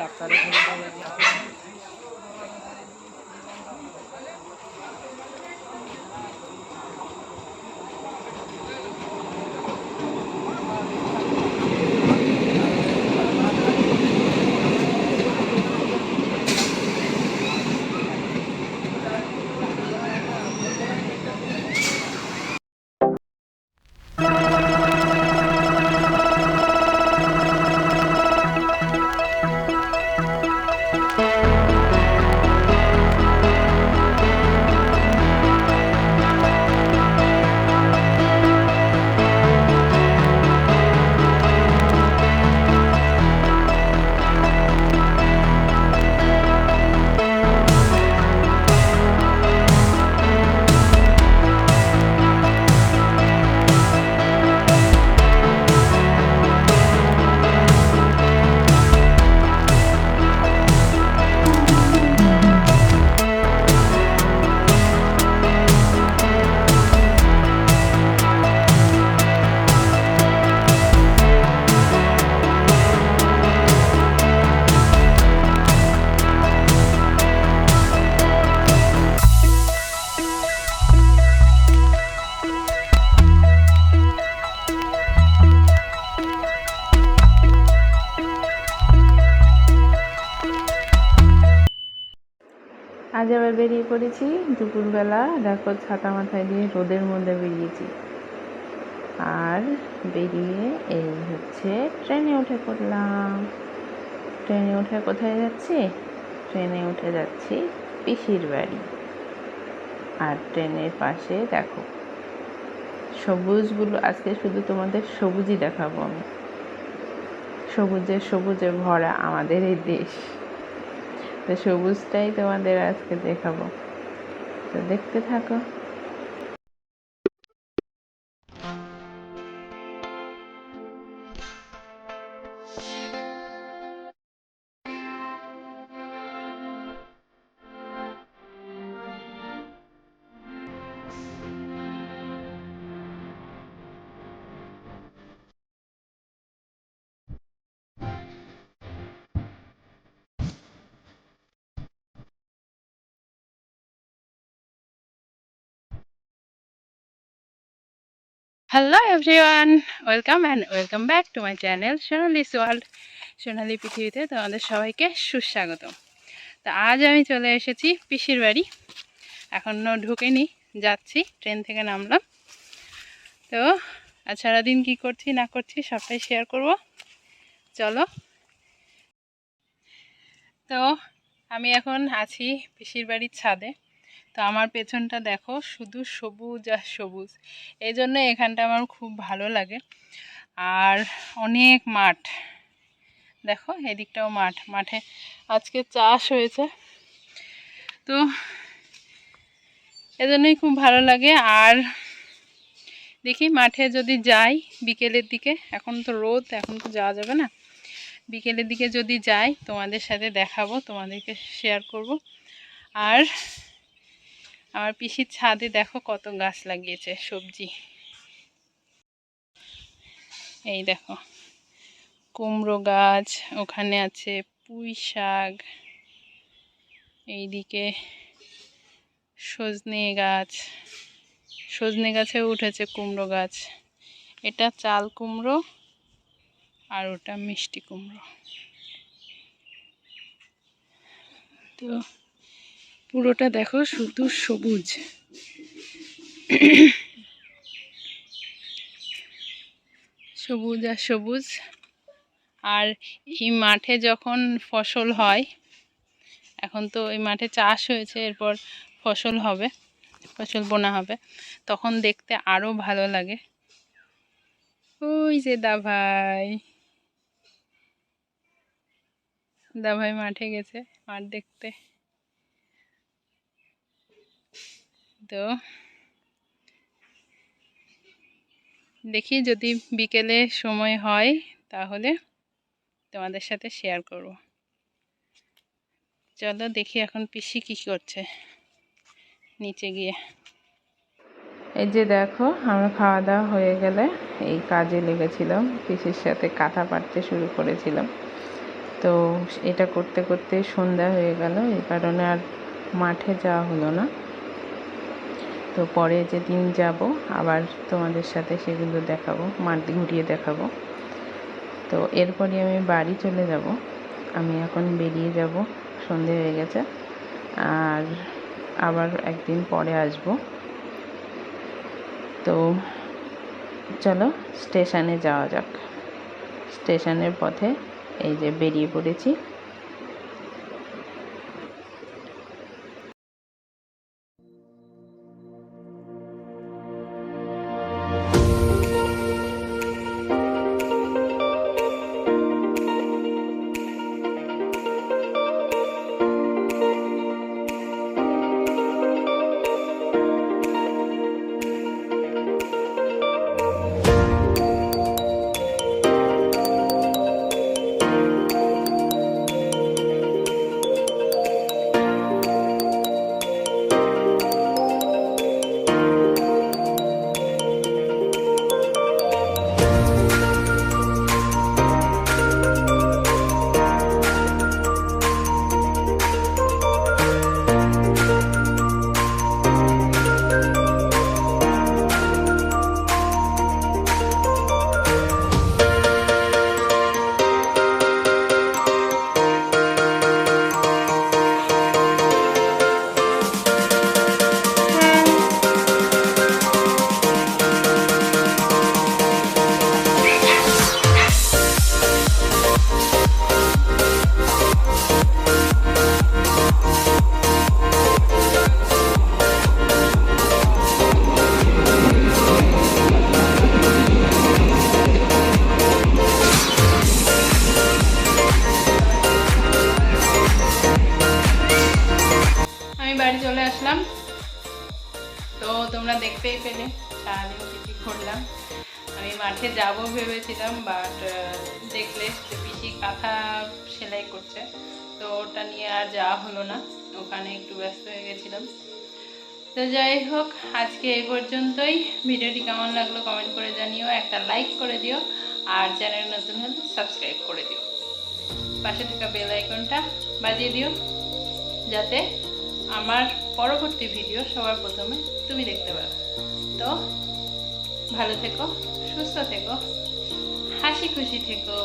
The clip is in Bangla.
ডাক্তারের আজ আবার বেরিয়ে পড়েছি। দুপুরবেলা দেখো ছাতা মাথায় দিয়ে রোদের মধ্যে বেরিয়েছি। আর বেরিয়ে এই হচ্ছে ট্রেনে উঠে পড়লাম। ট্রেনে উঠে কোথায় যাচ্ছি? ট্রেনে উঠে যাচ্ছি পিসির বাড়ি। আর ট্রেনের পাশে দেখো, সবুজগুলো, আজকে শুধু তোমাদের সবুজই দেখাবো আমি। সবুজে সবুজে ভরা আমাদের এই দেশ। তো সবুজটাই তোমাদের আজকে দেখাবো। তো দেখতে থাকো। Hello everyone welcome and welcome back to my channel Sonali's world Sonali পৃথিবীতে তোমাদের সবাইকে সুস্বাগত। তো আজ আমি চলে এসেছি পিসির বাড়ি। এখনও ঢুকেনি, যাচ্ছি, ট্রেন থেকে নামলাম। তো আজ সারাদিন কী করছি, না করছি সবটাই শেয়ার করব। চলো। তো আমি এখন আছি পিসির বাড়ির ছাদে। তো আমার পেছনটা দেখো, শুধু সবুজ আর সবুজ। এই জন্য এখানটা আমার খুব ভালো লাগে। আর অনেক মাঠ। দেখো, এদিকটাও মাঠ। মাঠে আজকে চাষ হয়েছে। তো এজন্যই খুব ভালো লাগে। আর দেখি মাঠে যদি যাই বিকেলের দিকে, এখন তো রোদ, এখন তো যাওয়া যাবে না। বিকেলের দিকে যদি যাই, তোমাদের সাথে দেখাবো, তোমাদেরকে শেয়ার করব। আর আমার পিসির ছাদে দেখো কত গাছ লাগিয়েছে, সবজি। এই দেখো, কুমড়ো গাছ, ওখানে আছে পুঁই শাক, এইদিকে সজনে গাছ, সজনে গাছেও উঠেছে কুমড়ো গাছ। এটা চাল কুমড়ো আর ওটা মিষ্টি কুমড়ো। তো পুরোটা দেখো শুধু সবুজ। সবুজ আর সবুজ। আর এই মাঠে যখন ফসল হয়, এখন তো এই মাঠে চাষ হয়েছে, এরপর ফসল হবে, ফসল বোনা হবে, তখন দেখতে আরও ভালো লাগে। ওই যে দাভাই। দাভাই মাঠে গেছে মাঠ দেখতে। তো দেখি যদি বিকেলে সময় হয় তাহলে তোমাদের সাথে শেয়ার করব। চলো দেখি এখন পিসি কী করছে নিচে গিয়ে। এই যে দেখো, আমরা খাওয়া দাওয়া হয়ে গেলে এই কাজে লেগেছিলাম পিসির সাথে কাঁথা পাড়তে শুরু করেছিলাম। তো এটা করতে করতে সন্ধ্যা হয়ে গেল। এই কারণে আর মাঠে যাওয়া হলো না। তো পরে যেদিন যাব, আবার তোমাদের সাথে সেগুলো দেখাবো মাঠ ঘুরিয়ে দেখাবো। তো এরপরে আমি বাড়ি চলে যাব। আমি এখন বেরিয়ে যাব, সন্ধে হয়ে গেছে। আর আবার একদিন পরে আসব। তো চলো, স্টেশনে যাওয়া যাক। স্টেশনের পথে এই যে বেরিয়ে পড়েছি। আমি বাড়ি চলে আসলাম। তো তোমরা দেখতেই পেলে, সারাদিন পিসি করলাম। আমি মাঠে যাব ভেবেছিলাম বাট দেখলে পিসি কাঁথা সেলাই করছে। তো ওটা নিয়ে আর যাওয়া হলো না, ওখানে একটু ব্যস্ত হয়ে গেছিলাম। তো যাই হোক, আজকে এই পর্যন্তই। ভিডিওটি কেমন লাগল কমেন্ট করে জানিও, একটা লাইক করে দিও, আর চ্যানেল নতুন হলে সাবস্ক্রাইব করে দিও। পাশে থাকা বেল আইকনটা বাজিয়ে দিও, যাতে আমার পরবর্তী ভিডিও সবার প্রথমে তুমি দেখতে পারো। তো ভালো থেকো, সুস্থ থেকো, হাসি খুশি থেকো।